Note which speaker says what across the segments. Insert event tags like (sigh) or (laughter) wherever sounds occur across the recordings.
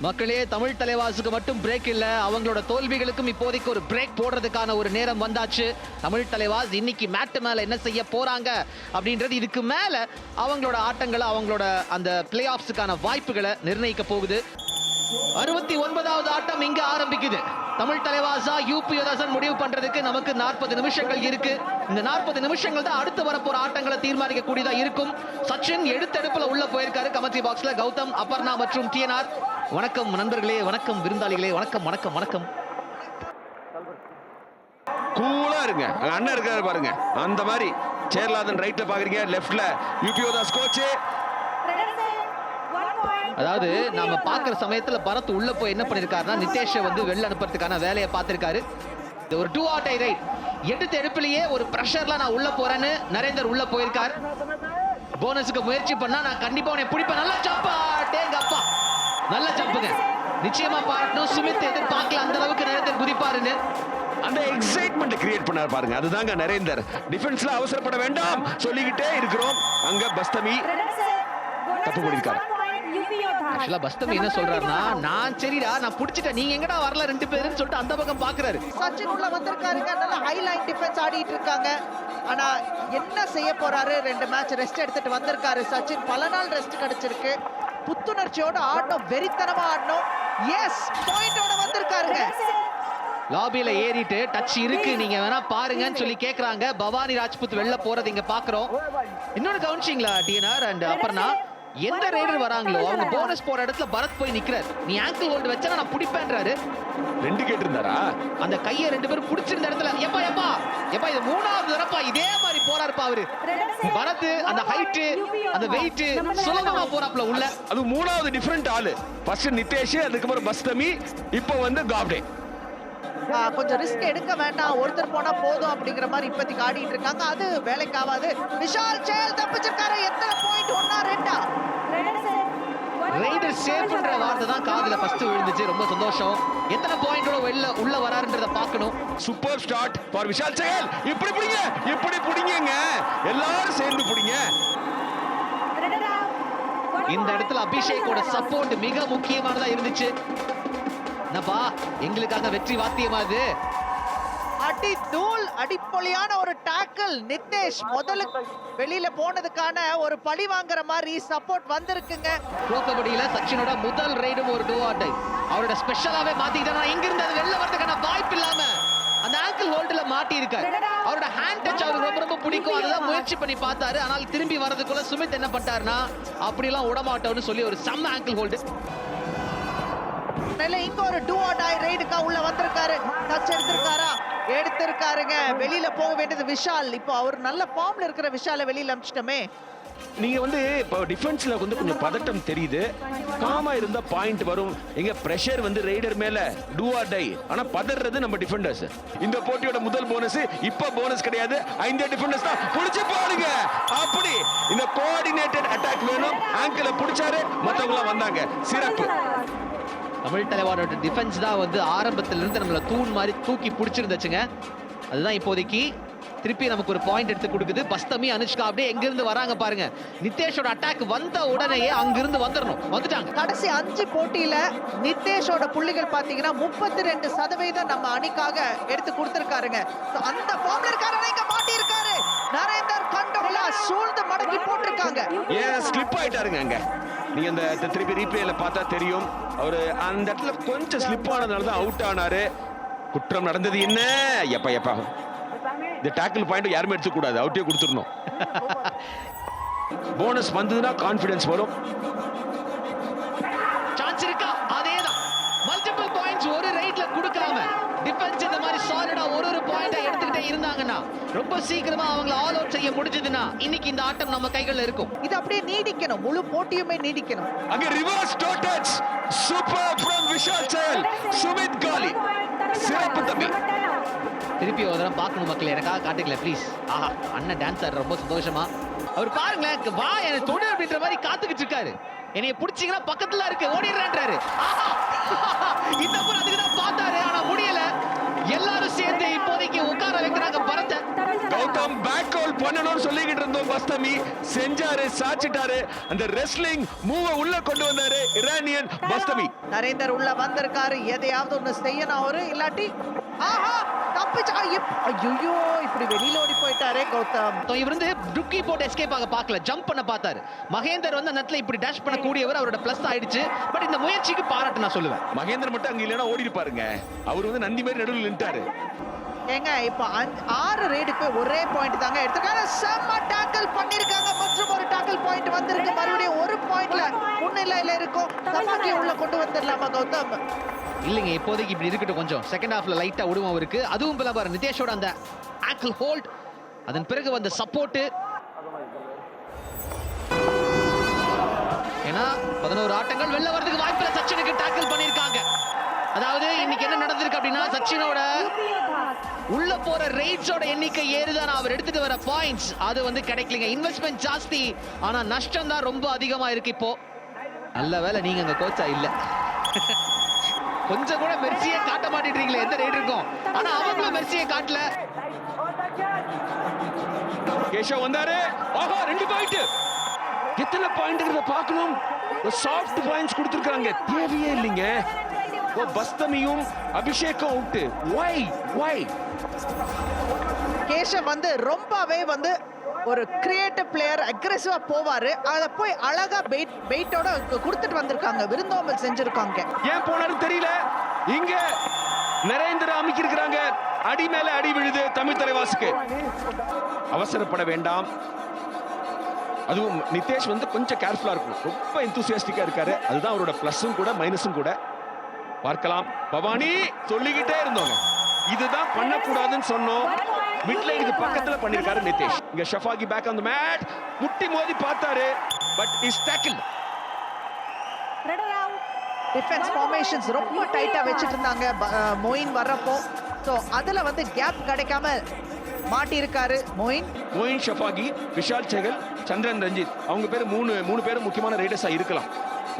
Speaker 1: மக்களே தமிழ் தலைவாசுக்கு மட்டும் பிரேக் இல்ல. அவங்களோட தோல்விகளுக்கும் இப்போதைக்கு ஒரு பிரேக் போடுறதுக்கான ஒரு நேரம் வந்தாச்சு. தமிழ் தலைவாஸ் இன்னைக்கு மேட்டு மேல என்ன செய்ய போறாங்க அப்படின்றது இதுக்கு மேல அவங்களோட ஆட்டங்களை அவங்களோட அந்த பிளே ஆஃப்ஸுக்கான வாய்ப்புகளை நிர்ணயிக்க போகுது. அறுபத்தி ஒன்பதாவது ஆட்டம் இங்க ஆரம்பிக்குது. தமிழ் தலைவாசா யூபிஎஸ்என் முடிவு பண்றதுக்கு நமக்கு நாற்பது நிமிஷங்கள் இருக்கு. இந்த நாற்பது நிமிஷங்கள் தான் அடுத்து வரப்போற ஆட்டங்களை தீர்மானிக்க கூடியதா இருக்கும். சச்சின் எடுத்தெடுப்புல உள்ள போயிருக்காரு கமெண்ட்ரி பாக்ஸ்ல கௌதம் அபர்ணா மற்றும் டிஎன்ஆர் வணக்கம் நண்பர்களே வணக்கம் விருந்தாளிகளே வணக்கம் வணக்கம் வணக்கம்.
Speaker 2: கூலா இருங்க. அண்ணன் இருக்காரு பாருங்க. அந்த மாதிரி. சேர்லாதன் ரைட்ல பாக்குறீங்க. லெஃப்ட்ல யூபியோதாஸ் கோச்சு
Speaker 1: அதாவது நாம பாக்குற சமயத்துல பரத் உள்ள போய் என்ன பண்ணிருக்காருன்னா நிதேஷை வந்து வெளில அனுப்புறதுக்கான வேலையை பார்த்திருக்காரு. இது ஒரு டூ ஆட் ஐ ரைட் எடுத்த எடுப்பிலேயே ஒரு ப்ரெஷர்ல நான் உள்ள போறேன்னு நரேந்தர் உள்ள போயிருக்கார். போனஸுக்கு முயற்சி பண்ணா நான் கண்டிப்பா உன்னை பிடிப்பேன். நல்ல ஜம்பா டேங்க அப்பா. நல்ல ஜம்புங்க நிச்சயமா பாராட்டணும் சுமித் எதிர்பார்க்கல அந்த அளவுக்கு நரேந்தர் குதிப்பாருன்னு.
Speaker 2: அந்த எக்ஸைட்மெண்ட் கிரியேட் பண்ணாரு பாருங்க. அதுதாங்க நரேந்தர். டிஃபென்ஸ்ல அவசரப்பட வேண்டாம். சொல்லிக்கிட்டே இருக்கிறோம். அங்க பஸ்தமி
Speaker 3: தப்பு பண்ணிருக்காரு.
Speaker 1: ஆக்சுவலா பஸ்தமி என்ன சொல்றாருன்னா நான் சரிடா நான் பிடிச்சிட்டேன். நீங்க எங்கடா வரல ரெண்டு பேருன்னு சொல்லிட்டு அந்த பக்கம் பாக்குறாரு.
Speaker 4: சச்சின் உள்ள வந்திருக்காருங்க நல்ல ஹைலைன் டிஃபென்ஸ் ஆடிட்டு இருக்காங்க. ஆனா என்ன செய்ய போறாரு? ரெண்டு மேட்ச் ரெஸ்ட் எடுத்துட்டு வந்திருக்காரு சச்சின். பல நாள் ரெஸ்ட் கிடைச்சிருக்கு. புத்துணர்ச்சியோட ஆடணும். வெறித்தனமா ஆடணும். எஸ் பாயிண்டோட வந்திருக்காருங்க.
Speaker 1: லாபியில ஏறிட்டு டச் இருக்கு. நீங்க வேணா பாருங்கன்னு சொல்லி கேக்குறாங்க. பவானி ராஜ்புத் வெளில போறது இங்க பாக்குறோம். இன்னொன்னு கவனிச்சிங்களா டிஎன்ஆர் அண்ட் அப்புறம்னா எந்த ரைடர் வராங்களோ அவங்க போனஸ் போற இடத்துல பரத் போய் நிக்கிறார். நீ ஆங்கிள் ஹோல்டு வச்சா நான் பிடிப்பேன்றாரு.
Speaker 2: ரெண்டு கேட்டு இருந்தாரா
Speaker 1: அந்த கையை ரெண்டு பேரும் பிடிச்சிருந்த இடத்துல எப்பா எப்பா எப்பா இது மூணாவது தடப்பா இதே மாதிரி போறாருப்பா அவரு. பரத் அந்த ஹைட் அந்த வெயிட் சுலபமா போறாப்ல உள்ள.
Speaker 2: அது மூணாவது டிஃபரெண்ட் ஆளு. ஃபர்ஸ்ட் நிதேஷ் அதுக்கப்புறம் பஸ்தமி இப்போ வந்து காப்டே.
Speaker 4: கொஞ்சம் ரிஸ்க் எடுக்க வேண்டாம். ஒருத்தர் போனா போதும் அப்படிங்கிற மாதிரி இப்போதைக்கு ஆடிட்டு இருக்காங்க. அது வேலைக்கு ஆகாது விஷால் செயல் தப்பிச்சிருக்காரு. எத்தனை பாயிண்ட் ஒன்னா ரெண்டா?
Speaker 1: ரைடர் சேஃப்ன்ற வார்த்தை தான் காதுல ஃபர்ஸ்ட் விழுந்துச்சு. ரொம்ப சந்தோஷம். எத்தனை பாயிண்டோட வெளில உள்ள வராருன்றத பார்க்கணும்.
Speaker 2: சூப்பர் ஸ்டார்ட் ஃபார் விஷால் செயல் இப்படி பிடிங்க. இப்படி பிடிங்கங்க. எல்லாரும் சேர்ந்து பிடிங்க.
Speaker 1: இந்த இடத்துல அபிஷேக்கோட சப்போர்ட் மிக முக்கியமானதா இருந்துச்சு. என்னப்பா எங்களுக்காக வெற்றி வாத்தியமா இது?
Speaker 4: அடி தூள் அடிப்பொலியான ஒரு டாக்கிள் நித்தேஷ் முதல்ல வெளியில போனதுக்கான ஒரு பழி வாங்குற மாதிரி சப்போர்ட் வந்திருக்குங்க.
Speaker 1: ப்ரோ கபடியில சச்சினோட முதல் ரைடும் ஒரு டூ ஆட்டை. அவரோட ஸ்பெஷலாவே மாத்திக்கிட்டா இங்க இருந்து அது வெளில வரதுக்கான வாய்ப்பு இல்லாம அந்த ஆங்கிள் ஹோல்டுல மாட்டி இருக்காரு அவரோட ஹேண்ட் டச் அவருக்கு ரொம்ப ரொம்ப பிடிக்கும். அதுதான் முயற்சி பண்ணி பார்த்தாரு. ஆனால் திரும்பி வரதுக்குள்ள சுமித் என்ன பண்ணிட்டாருன்னா அப்படிலாம் விடமாட்டோம்னு சொல்லி ஒரு செம்ம ஆங்கிள் ஹோல்டு
Speaker 4: அதனால இங்க ஒரு டூ ஆர் டை ரைடுக்கா உள்ள வந்திருக்காரு. டச் எடுத்திருக்காரா? எடுத்திருக்காருங்க. வெளியில போக வேண்டியது விஷால். இப்போ அவர் நல்ல ஃபார்ம்ல இருக்கிற விஷால வெளியில அமிச்சிட்டோமே
Speaker 2: நீங்க வந்து இப்போ டிஃபென்ஸ்ல வந்து கொஞ்சம் பதட்டம் தெரியுது. காமா இருந்தா பாயிண்ட் வரும். எங்க பிரஷர் வந்து ரைடர் மேல டூ ஆர் டை ஆனா பதறது நம்ம டிஃபெண்டர்ஸ் இந்த போட்டியோட முதல் போனஸ் இப்ப போனஸ் கிடையாது. ஐந்து டிஃபெண்டர்ஸ் தான். புடிச்சு பாருங்க அப்படி இந்த கோஆர்டினேட்டட் அட்டாக் வேணும். ஆங்கிள புடிச்சாரு. மத்தவங்க வந்தாங்க. சிறப்பு.
Speaker 1: தமிழ் தலைவாரோட டிஃபென்ஸ் தான் வந்து ஆரம்பத்துல இருந்து நம்மள தூண் மாதிரி தூக்கி பிடிச்சிருந்துச்சுங்க. அதுதான் இப்போதைக்கு. திருப்பி நமக்கு ஒரு பாயிண்ட் எடுத்து கொடுக்குது. பஸ்தமி அனுஷ்கா அப்படியே எங்க இருந்து வராங்க பாருங்க. நிதேஷோட அட்டாக் வந்த உடனேயே அங்கிருந்து வந்துடணும் வந்துட்டாங்க.
Speaker 4: கடைசி அஞ்சு போட்டியில நித்தேஷோட புள்ளிகள் பாத்தீங்கன்னா முப்பத்தி ரெண்டு சதவீதம் நம்ம அணிக்காக எடுத்து கொடுத்திருக்காருங்க. அந்த ஃபார்ம்ல இருக்காரு இங்க மாட்டி இருக்காரு நரேந்தர் கண்டோலா சூழ்ந்து மடக்கி போட்டிருக்காங்க.
Speaker 2: ஏன் ஸ்லிப் ஆயிட்டாருங்க அங்க. நீங்க அந்த தி- திருப்பி ரீப்ளேல பார்த்தா தெரியும். அவரு அந்த இடத்துல கொஞ்சம் ஸ்லிப் ஆனதுனால தான் அவுட் ஆனாரு. குற்றம் நடந்தது என்ன? எப்பா எப்பா. இந்த டேக்கிள் பாயிண்ட் யாருமே எடுத்துக்க கூடாது அவுட்டே கொடுத்துடணும். (laughs) போனஸ் வந்ததுன்னா கான்ஃபிடன்ஸ் வரும்
Speaker 1: சான்ஸ் இருக்கா அதேதான் மல்டிபிள் பாயிண்ட்ஸ் ஒரு ரைட்ல கொடுக்காம டிஃபென்ஸ் இந்த மாதிரி சாலிடா ஒரு ஒரு பாயிண்டை இருந்தாங்கன்னா ரொம்ப சீக்கிரமா அவங்கள ஆல் அவுட் செய்ய முடிஞ்சதுன்னா இன்னைக்கு இந்த ஆட்டம் நம்ம கைகள்ல இருக்கும்.
Speaker 4: இது அப்படியே நீடிக்கணும். முழு போட்டியுமே நீடிக்கணும்.
Speaker 2: அங்க reverse toe touch super from Vishal செயல் சுமித் காலி சிறப்பு தம்பி.
Speaker 1: திருப்பி ஒரு தடவை பார்க்கணும் மக்கள். எனக்காக காட்டுக்கல ப்ளீஸ் ஆஹா அண்ணன் டான்ஸ் ஆடுற ரொம்ப சந்தோஷமா. அவர் பாருங்களேன் வா எனக்கு தொடு அப்படின்ற மாதிரி காத்துக்கிட்டு இருக்காரு. என்னைய பிடிச்சீங்கன்னா பக்கத்துல இருக்கு ஓடிடுறேன்றாரு. ஆஹா! (laughs) இந்த முறை அதுக்கு தான் பார்த்தாரு ஆனா முடியல எல்லாரும் சேர்ந்து இப்போதைக்கு உட்கார வைக்கிறாங்க பரத்தை
Speaker 2: கௌதம் பேக் கால் பண்ணணும்னு சொல்லிக்கிட்டு இருந்தோம் பஸ்தமி செஞ்சாரு சாச்சிட்டாரு. அந்த ரெஸ்லிங் மூவ உள்ள கொண்டு வந்தாரு இரானியன் பஸ்தமி
Speaker 4: நரேந்தர் உள்ள வந்திருக்காரு. எதையாவது ஒண்ணு செய்யணும் அவரு இல்லாட்டி ஆஹா தப்பிச்சா ஐயோ இப்படி வெளியில ஓடி போயிட்டாரே கௌதம்.
Speaker 1: இவர் வந்து டுக்கி போட்டு எஸ்கேப் ஆக பார்க்கல. ஜம்ப் பண்ண பார்த்தாரு. மகேந்தர் வந்து அந்த இடத்துல இப்படி டேஷ் பண்ணக்கூடியவர் அவரோட பிளஸ் ஆயிடுச்சு. பட் இந்த முயற்சிக்கு பாராட்டு நான் சொல்லுவேன்.
Speaker 2: மகேந்திரன் மட்டும் அங்க இல்லைன்னா ஓடி இருப்பாருங்க அவர் வந்து நந்தி மாதிரி நடுவில் நின்ட்டாரு
Speaker 4: ஏங்க இப்போ அஞ்சு- ஆறு ரேடுக்கு ஒரே பாயிண்ட் தாங்க எடுத்துருக்காங்க. செம்ம டாக்கிள் பண்ணியிருக்காங்க மற்றும் ஒரு டாக்கிள் பாயிண்ட் வந்திருக்கு. மறுபடியும் ஒரு பாயிண்ட்ல முன்னிலையில இருக்கும். தபாக்கி உள்ள கொண்டு வந்துடலாமா கௌதம்?
Speaker 1: இல்லைங்க இப்போதைக்கு இப்படி இருக்கட்டும் கொஞ்சம். செகண்ட் ஹாஃப்ல லைட்டா விடுவோம் அவருக்கு. அதுவும் போல பாரு நிதேஷோட அந்த ஆக்கிள் ஹோல்ட் அதன் பிறகு வந்த சப்போர்ட் ஏன்னா பதினோரு ஆட்டங்கள் வெளில வரதுக்கு வாய்ப்பில்லை. சச்சினுக்கு டாக்கிள் பண்ணியிருக்காங்க அதாவது இன்னைக்கு என்ன நடந்திருக்கு அப்படின்னா சச்சினோட உள்ள போற ரேட்ஸோட எண்ணிக்கை ஏறுதான் அவர் எடுத்துட்டு வர பாயிண்ட்ஸ் அது வந்து கிடைக்கலங்க. இன்வெஸ்ட்மெண்ட் ஜாஸ்தி. ஆனா நஷ்டம் தான் ரொம்ப அதிகமா இருக்கு இப்போ. நல்ல வேளை நீங்க அங்க கோச்சா இல்ல. கொஞ்சம் கூட மெர்சியை காட்ட மாட்டேன்றீங்களே எந்த ரேட் இருக்கும்? ஆனா அவங்களும் மெர்சியை காட்டல.
Speaker 2: கேஷவ் வந்தாரு. ஆஹா ரெண்டு பாயிண்ட் எத்தனை பாயிண்ட்ங்கிறத பார்க்கணும். சாஃப்ட் பாயிண்ட்ஸ் கொடுத்துருக்காங்க. தேவையே இல்லைங்க. பஸ்தமியும் அபிஷேக்கும் அவுட் ஒய் ஒய்
Speaker 4: கேஷவ் வந்து ரொம்பவே வந்து ஒரு கிரியேட்டிவ் பிளேயர் அக்ரெசிவா போவாரு. அத போய் அழகா பெயிட் பெயிட்டோட கொடுத்துட்டு வந்திருக்காங்க. விருந்தோம்பல் செஞ்சிருக்காங்க.
Speaker 2: ஏன் போனாரு தெரியல? இங்க நரேந்திர அமைக்கிருக்கிறாங்க. அடி மேல அடி விழுது தமிழ் தலைவாசுக்கு அவசரப்பட வேண்டாம். அதுவும் நிதேஷ் வந்து கொஞ்சம் கேர்ஃபுல்லா இருக்கும் ரொம்ப எந்தூசியாஸ்டிக்கா இருக்காரு. அதுதான் அவரோட பிளஸும் கூட மைனஸும் கூட. பார்க்கலாம். பவானி சொல்லிக்கிட்டே இருந்தோங்க இதுதான் பண்ணக்கூடாதுன்னு சொன்னோம். மிட் லைனுக்கு பக்கத்துல பண்ணிருக்காரு நிதேஷ். இங்க Shafaghi back on the mat முட்டி மோதி பார்த்தாரு. But is tackle
Speaker 4: defence formations ரொம்ப டைட்டா வச்சிட்டு இருந்தாங்க மொயின் வர்றப்போ. ஸோ அதுல வந்து கேப் கிடைக்காம மாட்டியிருக்காரு மொயின்.
Speaker 2: மோயின் ஷஃபாகி விஷால் செகல் சந்திரன் ரஞ்சித். அவங்க பேர் மூணு மூணு பேரும் முக்கியமான ரைடர்ஸா இருக்கலாம்.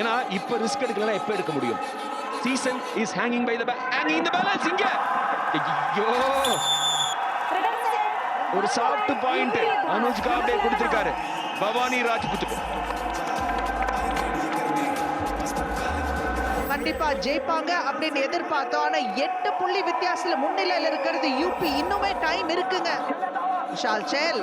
Speaker 2: ஏன்னா இப்ப ரிஸ்க் எடுக்கலாம் எப்ப எடுக்க முடியும்? Season is by by the hanging the balance இங்க ஐயோ. ஒரு சாஃப்ட் பாயிண்ட் அனுஜ் காப்டே கொடுத்திருக்காரு. பவானி ராஜ்புத்துக்கு
Speaker 4: கண்டிப்பா ஜெயிப்பாங்க அப்படின்னு எதிர்பார்த்தோம். ஆனா எட்டு புள்ளி வித்தியாசத்துல முன்னிலையில இருக்கிறது யூபி இன்னுமே டைம் இருக்குங்க. விஷால் சேல்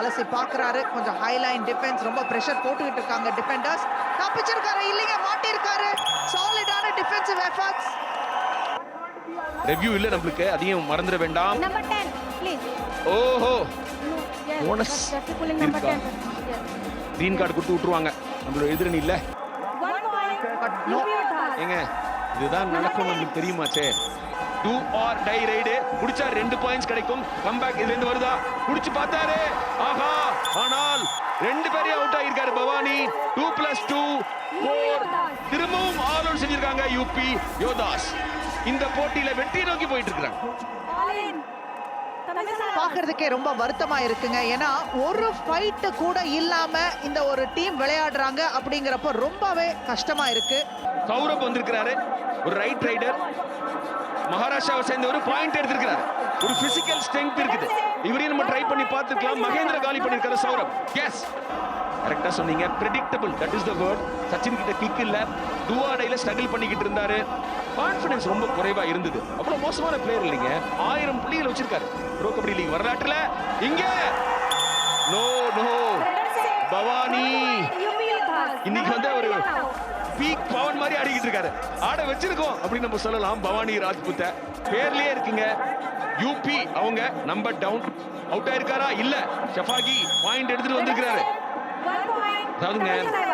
Speaker 4: அலசி பாக்குறாரு கொஞ்சம் ஹைலைன் டிஃபென்ஸ் ரொம்ப பிரஷர் போட்டுக்கிட்டு இருக்காங்க டிஃபெண்டர்ஸ் தப்பிச்சிருக்காரு இல்லைங்க மாட்டிருக்காரு சாலிடான டிஃபென்சிவ் எஃபர்ட்ஸ்
Speaker 2: ரெவ்யூ இல்ல நம்மளுக்கு அதையும் மறந்துட வேண்டாம்
Speaker 3: Number 10, please.
Speaker 2: ஓஹோ
Speaker 3: No, yes,
Speaker 2: Bonus.
Speaker 3: just- just pulling number
Speaker 2: இருக்கா?
Speaker 3: 10. Yes.
Speaker 2: கிரீன் கார்டு கொடுத்து விட்டுருவாங்க நம்மளோட எதிரணி இல்ல. ஏங்க இதுதான் நடக்கும் நம்மளுக்கு தெரியுமாச்சே டூ ஆர் டை ரைடு புடிச்சா ரெண்டு பாயிண்ட்ஸ் கிடைக்கும். கம்பேக் இதுல இருந்து வருதா? முடிச்சு பார்த்தாரு. ஆஹா ஆனால் ரெண்டு பேரையும் out ஆகியிருக்காரு Bhavani. Two plus two four திரும்பவும் ஆல் அவுட் செஞ்சிருக்காங்க யூபி யோதாஸ் இந்த போட்டியில வெற்றி நோக்கி போயிட்டு
Speaker 3: இருக்கிறாங்க. பார்க்கறதுக்கே
Speaker 4: பாக்குறதுக்கே ரொம்ப வருத்தமா இருக்குங்க. ஏன்னா ஒரு ஃபைட்டு கூட இல்லாம இந்த ஒரு டீம் விளையாடுறாங்க அப்படிங்கிறப்ப ரொம்பவே கஷ்டமா இருக்கு.
Speaker 2: சௌரப் வந்திருக்கிறாரு. ஒரு ரைட் ரைடர் மகாராஷ்டிராவை சேர்ந்த ஒரு பாயிண்ட் எடுத்திருக்கிறாரு. ஒரு பிசிக்கல் ஸ்ட்ரென்த் இருக்குது. இவரையும் நம்ம ட்ரை பண்ணி பார்த்துக்கலாம். மகேந்திர காலி பண்ணிருக்காரு சௌரப். எஸ் கரெக்டா சொன்னீங்க. Predictable. That is the word Sachin கிட்ட கிக் இல்ல. டூஆடையில ஸ்ட்ரகிள் பண்ணிக்கிட்டு இருந்தாரு. கான்ஃபிடன்ஸ் ரொம்ப குறைவா இருந்தது. அவ்வளவு மோசமான பிளேயர் இல்லைங்க. ஆயிரம் புள்ளிகள் வச்சிருக்காரு. ப்ரோ கபடி லீக் வரலாற்றுல. இங்க! No no Bhavani. இன்னைக்கு வந்து ஒரு
Speaker 3: Number 21 now.
Speaker 2: பீக் பவன் மாதிரி ஆடிக்கிட்டு இருக்காரு. ஆட வச்சிருக்கோம் அப்படின்னு நம்ம சொல்லலாம். பவானி ராஜ்புத்த. பேர்லயே இருக்குங்க. யூபி அவங்க நம்பர் டவுன் அவுட் ஆயிருக்காரா? இல்ல. ஷஃபாகி பாயிண்ட் எடுத்துட்டு வந்திருக்கிறாரு. அதாவதுங்க,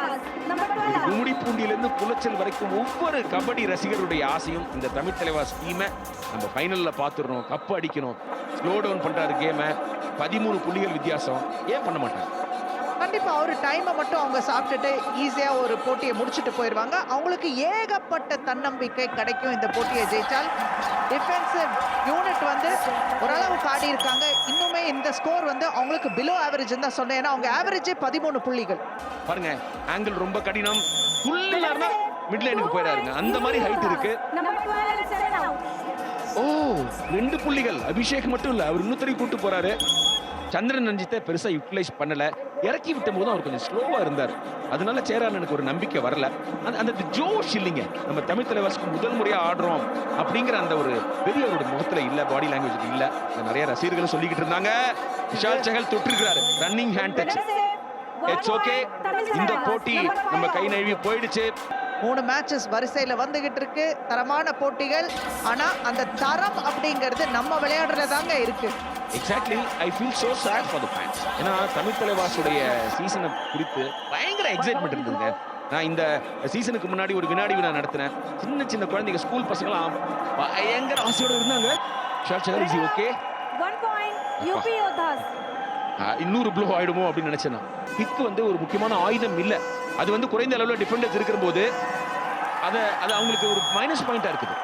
Speaker 3: Tamil Nadu. Number 12 now.
Speaker 2: கும்மிடி பூண்டியிலிருந்து Colachel வரைக்கும் ஒவ்வொரு கபடி ரசிகருடைய ஆசையும் இந்த தமிழ் தலைவாஸ் டீமை நம்ம ஃபைனலில் பார்த்துடணும் கப்பு அடிக்கணும் ஸ்லோ டவுன் பண்ணுறாரு கேமை பதிமூணு புள்ளிகள் வித்தியாசம் ஏன் பண்ண மாட்டாங்க
Speaker 4: கண்டிப்பா ஒரு டைமை மட்டும் அவங்க சாப்பிட்டுட்டு ஈஸியா ஒரு போட்டியை முடிச்சுட்டு போயிடுவாங்க அவங்களுக்கு ஏகப்பட்ட தன்னம்பிக்கை கிடைக்கும் இந்த போட்டியை ஜெயிச்சால். டிஃபென்சிவ் யூனிட் வந்து ஓரளவுக்கு ஆடி இருக்காங்க. இன்னுமே இந்த ஸ்கோர் வந்து அவங்களுக்கு பிலோ ஆவரேஜ் தான் சொன்னேன். ஏன்னா அவங்க ஆவரேஜே பதிமூணு புள்ளிகள்.
Speaker 2: பாருங்க ஆங்கிள் ரொம்ப கடினம். துள்ளினார்னா மிட் லைனுக்கு போயிடாருங்க அந்த மாதிரி ஹைட் இருக்கு.
Speaker 3: Number 12 and 7 now.
Speaker 2: ஓ ரெண்டு புள்ளிகள். அபிஷேக் மட்டும் இல்ல அவர் இன்னொருத்தரையும் கூட்டு போறாரு. சந்திரன் ரஞ்சித்தை பெருசாக யூட்டிலைஸ் பண்ணலை. இறக்கி விட்ட போதும் அவர் கொஞ்சம் ஸ்லோவாக இருந்தார். அதனால சேரான் எனக்கு ஒரு நம்பிக்கை வரல. அந்த அந்த ஜோஷ் இல்லைங்க. நம்ம தமிழ் தலைவாசிக்கு முதல் முறையாக ஆடுறோம் அப்படிங்கிற அந்த ஒரு பெரிய அவரோட முகத்தில் இல்லை பாடி லாங்குவேஜ் இல்லை. நிறைய ரசிகர்கள் சொல்லிக்கிட்டு இருந்தாங்க. Vishal Chahal தொட்டிருக்கிறாரு. Running hand touch it's okay இந்த போட்டி நம்ம கை நழுவி போயிடுச்சு.
Speaker 4: மூணு மேட்சஸ் வரிசையில வந்துகிட்டு இருக்கு. தரமான போட்டிகள். ஆனா அந்த தரம் அப்படிங்கிறது நம்ம விளையாடுறதாங்க இருக்கு.
Speaker 2: Exactly I feel so sad for the fans ஏன்னா தமிழ் தலைவாசுடைய சீசனை குறித்து பயங்கர எக்ஸைட்மெண்ட் இருந்ததுங்க. நான் இந்த சீசனுக்கு முன்னாடி ஒரு வினாடி வினா நடத்தினேன். சின்ன சின்ன குழந்தைங்க ஸ்கூல் பசங்களாம் பயங்கர ஆசையோட இருந்தாங்க. ஷால் சகல் இஸ் ஓகே. இன்னொரு ப்ளோ ஆயிடுமோ அப்படின்னு நினைச்சேன் நான். கிக் வந்து ஒரு முக்கியமான ஆயுதம் இல்ல. அது வந்து குறைந்த அளவுல டிஃபெண்டர்ஸ் இருக்கிற போது அதை அது அவங்களுக்கு ஒரு மைனஸ் பாயிண்டா இருக்குது.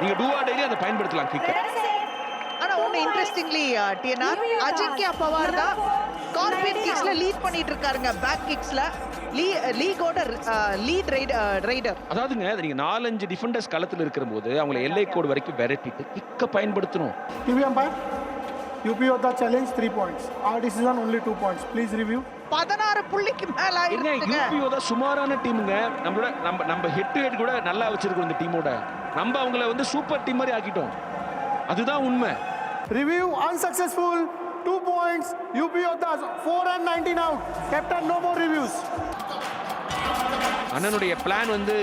Speaker 2: நீங்க டூ ஆர் டெய்லி அதை பயன்படுத்தலாம் கிக்க
Speaker 4: இன்ட்ரெஸ்டிங்லி டிஎன்ஆர் அஜிங்கியா பவார் தான் கார்பரேட் கிக்ஸ்ல லீட் பண்ணிட்டு இருக்காருங்க பேக் கிக்ஸ்ல லீ லீகோட லீட் ரைடர்
Speaker 2: அதாவதுங்க அது நீங்க நாலஞ்சு டிஃபெண்டர்ஸ் களத்துல இருக்கிற போது அவங்கள எல்லை கோடு வரைக்கும் விரட்டிட்டு கிக்க பயன்படுத்தணும்.
Speaker 5: TV umpire, UP Yodha challenge three points. Our decision only two points. Please review.
Speaker 4: பதினாறு புள்ளிக்கு மேல
Speaker 2: யூபிஓ தான் சுமாரான டீமுங்க நம்மளோட நம்ம நம்ம ஹெட் டு ஹெட் கூட நல்லா வச்சிருக்கோம் இந்த டீமோட நம்ம அவங்கள வந்து சூப்பர் டீம் மாதிரி ஆக்கிட்டோம். அதுதான் உண்மை.
Speaker 5: Review unsuccessful. Two points. UP Yodhas 4 and 19 out. Captain, no more reviews.
Speaker 2: அண்ணனுடைய பிளான் வந்து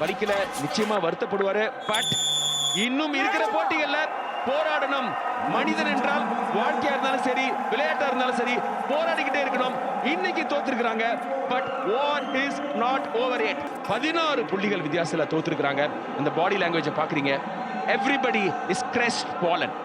Speaker 2: பலிக்கல நிச்சயமா வருத்தப்படுவாரு பட் இன்னும் இருக்கிற போட்டிகள்ல போராடணும் மனிதன் என்றால் வாழ்க்கையா இருந்தாலும் சரி விளையாட்டா இருந்தாலும் சரி போராடிக்கிட்டே இருக்கணும் இன்னைக்கு தோத்துருக்காங்க but war is not over yet பதினாறு புள்ளிகள் வித்தியாசத்தில் தோத்துருக்காங்க அந்த பாடி லாங்குவேஜை பாக்குறீங்க எவ்ரிபடி இஸ் கிரெஸ்ட் பாலன்